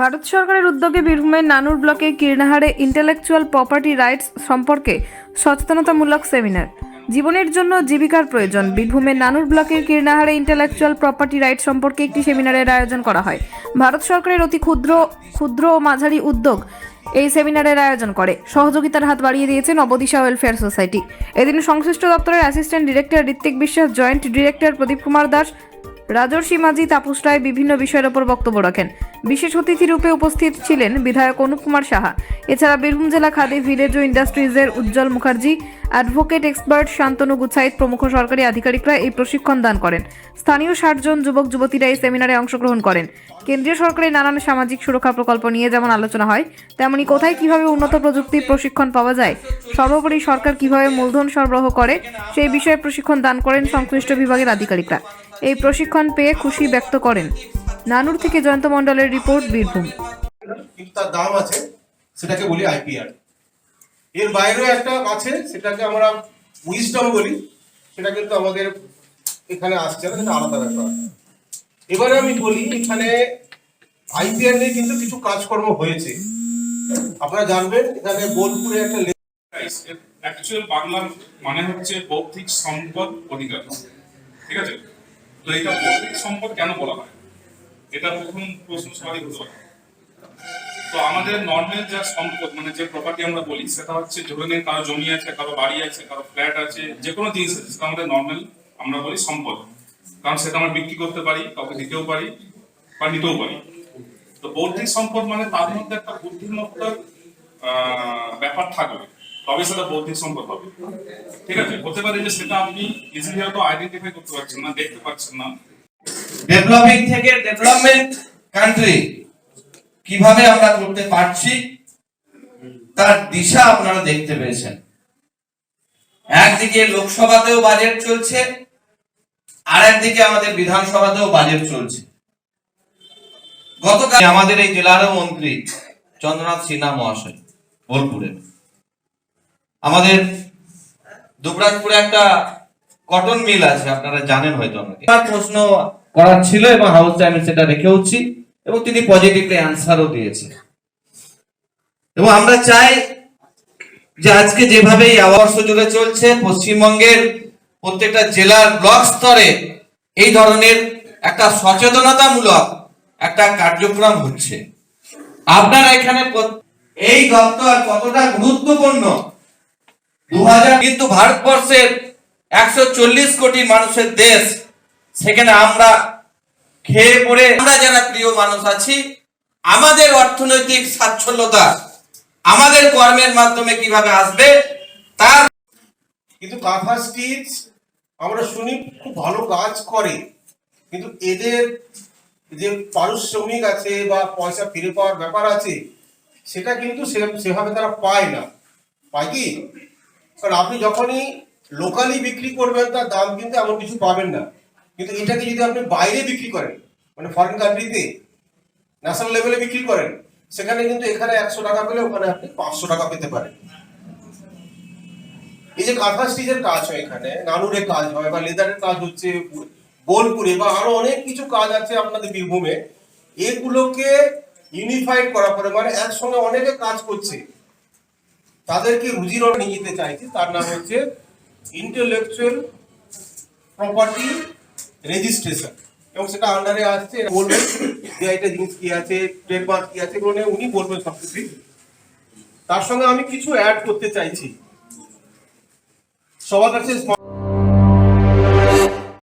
ভারত সরকারের উদ্যোগে বীরভূমের নানুর ব্লকে কীর্ণাহারে ইন্টেলেকচুয়াল প্রপার্টি রাইটস সম্পর্কে সচেতনতামূলক সেমিনার। জীবনের জন্য জীবিকার প্রয়োজন। বীরভূমের নানুর ব্লকের কীর্ণাহারে ইন্টেলেকচুয়াল প্রপার্টি রাইটস সম্পর্কে একটি সেমিনারের আয়োজন করা হয়। ভারত সরকারের অতি ক্ষুদ্র ক্ষুদ্র ও মাঝারি উদ্যোগ এই সেমিনারের আয়োজন করে। সহযোগিতার হাত বাড়িয়ে দিয়েছে নবদিশা ওয়েলফেয়ার সোসাইটি। এদিন সংশ্লিষ্ট দপ্তরের assistant director Ritwik Biswas, joint director Pradip Kumar Das Rajarshi Majhi Tapas Roy বিভিন্ন বিষয়ের ওপর বক্তব্য রাখেন। বিশেষ অতিথি রূপে উপস্থিত ছিলেন বিধায়ক অনুপ কুমার সাহা। এছাড়া বীরভূম জেলা খাদি ভিলেজ ও ইন্ডাস্ট্রিজের উজ্জ্বল মুখার্জি, অ্যাডভোকেট এক্সপার্ট শান্তনু গুছাইত প্রমুখ সরকারি আধিকারিকরা এই প্রশিক্ষণ দান করেন। স্থানীয় ষাট জন যুবক, যুবতীরা এই সেমিনারে অংশগ্রহণ করেন। কেন্দ্রীয় সরকারের নানান সামাজিক সুরক্ষা প্রকল্প নিয়ে যেমন আলোচনা হয়, তেমনি কোথায় কীভাবে উন্নত প্রযুক্তির প্রশিক্ষণ পাওয়া যায়, সর্বোপরি সরকার কীভাবে মূলধন সরবরাহ করে, সেই বিষয়ে প্রশিক্ষণ দান করেন সংশ্লিষ্ট বিভাগের আধিকারিকরা। এই প্রশিক্ষণ পেয়ে খুশি ব্যক্ত করেন। নানুর থেকে জয়ন্ত মণ্ডলের রিপোর্ট বীরভূম। তার দাম আছে সেটাকে বলি আইপিআর এর বাইরেও একটা আছে সেটাকে আমরা উইজডম বলি। সেটা কিন্তু আমাদের এখানে আসছে না সেটা আলাদা ব্যাপার। এবারে আমি বলি এখানে আইপিআর নিয়ে কিন্তু কিছু কাজকর্ম হয়েছে। আপনারা জানবেন এখানে বোলপুরে একটা অ্যাকচুয়াল বাংলা মানে হচ্ছে বৌদ্ধিক সম্পদ অধিকার। ঠিক আছে? তো এটা বৌদ্ধিক সম্পদ কেন বলা হয়? এটা প্রথম প্রশ্ন, সবারই হতে পারে তো আমাদের নর্মাল যা সম্পদ মানে যে প্রপার্টি আমরা বলি, সেটা হচ্ছে ধরে নিন কারও জমি আছে, কারও বাড়ি আছে, কারও ফ্ল্যাট আছে যে কোনো জিনিস আছে, সেটা আমাদের নর্মাল আমরা বলি সম্পদ। কারণ সেটা আমরা বিক্রি করতে পারি, কাউকে দিতেও পারি বা নিতেও পারি। তো বৌদ্ধিক সম্পদ মানে তার মধ্যে একটা বুদ্ধিমত্তার ব্যাপার থাকবে। তবে সেটা বৌদ্ধিক সম্পদ হবে। ঠিক আছে? হতে পারে যে সেটা আপনি ইজিলি হয়তো আইডেন্টিফাই করতে পারছেন না, দেখতে পাচ্ছেন না। ডেভেলপিং থেকে ডেভেলপমেন্ট কান্ট্রি কীভাবে আমরা করতে পারছি, তার দিশা আপনারা দেখতে পেয়েছেন। একদিকে লোকসভাতেও বাজেট চলছে আর একদিকে আমাদের বিধানসভাতেও বাজেট চলছে। গতকাল আমাদের এই জেলারও মন্ত্রী চন্দ্রনাথ সিনহা মহাশয় বোলপুরে আমাদের দুবরাজপুরে একটা কটন মিল আছে, আপনারা জানেন হয়তো তার প্রশ্ন করার ছিল এবং হাউস টাইমে সেটা রেখেওছি এবং তিনি পজিটিভলি অ্যান্সারও দিয়েছে এবং আমরা চাই যে আজকে যেভাবে এই আবর্ষ জুড়ে চলছে, পশ্চিমবঙ্গের প্রত্যেকটা জেলার ব্লক স্তরে এই ধরনের একটা সচেতনতামূলক একটা কার্যক্রম হচ্ছে। আপনারা এখানে এই দপ্তর কতটা গুরুত্বপূর্ণ কিন্তু ভারতবর্ষের একশো চল্লিশ কোটি মানুষের দেশ, সেখানে আমরা খেয়ে পড়ে আমরা যারা প্রিয় মানুষ আছি, আমাদের অর্থনৈতিক সাচ্ছল্যতা আমাদের কর্মের মাধ্যমে কীভাবে আসবে, তার কিন্তু কাঁথা স্টিচ আমরা শুনি খুব ভালো কাজ করে, কিন্তু এদের যে পারিশ্রমিক আছে বা পয়সা ফিরে পাওয়ার ব্যাপার আছে, সেটা কিন্তু সেভাবে তারা পায় না। পায় কি? কারণ আপনি যখনই লোকালি বিক্রি করবেন, তার দাম কিন্তু এমন কিছু পাবেন না। কিন্তু এটাকে যদি আপনি বাইরে বিক্রি করেন মানে ফরেন কান্ট্রিতে ন্যাশনাল লেভেলে বিক্রি করেন, সেখানে কিন্তু এখানে একশো টাকা পেলে ওখানে আপনি পাঁচশো টাকা পেতে পারেন। এই যে কাঁথা স্টিচের কাজ হয় এখানে নানুরে কাজ হয় বা লেদারের কাজ হচ্ছে, বোলপুরে বা আরও অনেক কিছু কাজ আছে আপনাদের বীরভূমে, এগুলোকে ইউনিফাইড করা পরে মানে একসঙ্গে অনেকে কাজ করছে। তাদেরকে রুজির নিয়ে যেতে চাইছি, তার নাম হচ্ছে ইন্টেলেকচুয়াল প্রপার্টি রেজিস্ট্রেশন এবং সেটা আন্ডারে আসছে বলবেন যে এটা জিনিস কি আছে ট্রেডমার্ক কি আছে, এগুলো উনি বলবেন সব কিছুই তার সঙ্গে আমি কিছু অ্যাড করতে চাইছি। সবার কাছে